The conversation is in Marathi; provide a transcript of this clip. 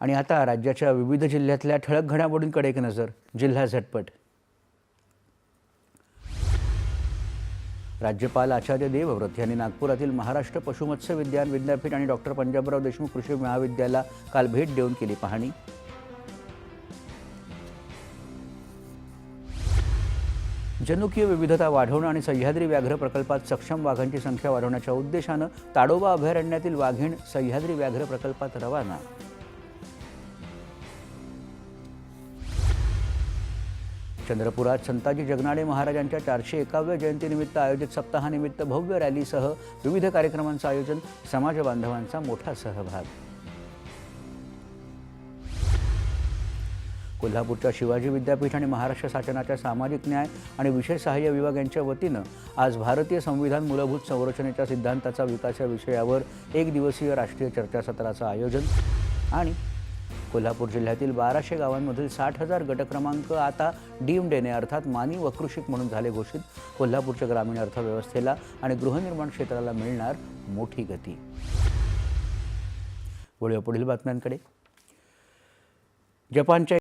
आणि आता राज्याच्या विविध जिल्ह्यातल्या ठळक घडामोडींकडे एक नजर जिल्हा झटपट. राज्यपाल आचार्य देवव्रत यांनी नागपुरातील महाराष्ट्र पशुमत्स्य विज्ञान विद्यापीठ आणि डॉक्टर पंजाबराव देशमुख कृषी महाविद्यालयाला काल भेट देऊन केली पाहणी. जनुकीय विविधता वाढवणं आणि सह्याद्री व्याघ्र प्रकल्पात सक्षम वाघांची संख्या वाढवण्याच्या उद्देशानं ताडोबा अभयारण्यातील वाघीण सह्याद्री व्याघ्र प्रकल्पात रवाना चंद्रपुरात संताजी जगनाडे महाराजांच्या चारशे एकाव्या जयंतीनिमित्त आयोजित सप्ताहानिमित्त भव्य रॅलीसह विविध कार्यक्रमांचं आयोजन समाज बांधवांचा मोठा सहभाग. कोल्हापूरच्या शिवाजी विद्यापीठ आणि महाराष्ट्र शासनाच्या सामाजिक न्याय आणि विशेष सहाय्य विभाग यांच्या वतीनं आज भारतीय संविधान मूलभूत संरचनेच्या सिद्धांताचा विकास या विषयावर एक दिवसीय राष्ट्रीय चर्चासत्राचं आयोजन आणि कोल्हापूर जिल्ह्यातील बाराशे गावांमधील साठ हजार गट क्रमांक आता डीम डेने अर्थात मानी वकृषिक म्हणून झाले घोषित. कोल्हापूरच्या ग्रामीण अर्थव्यवस्थेला आणि गृहनिर्माण क्षेत्राला मिळणार मोठी गती. वळूया पुढील बातम्यांकडे. जपानच्या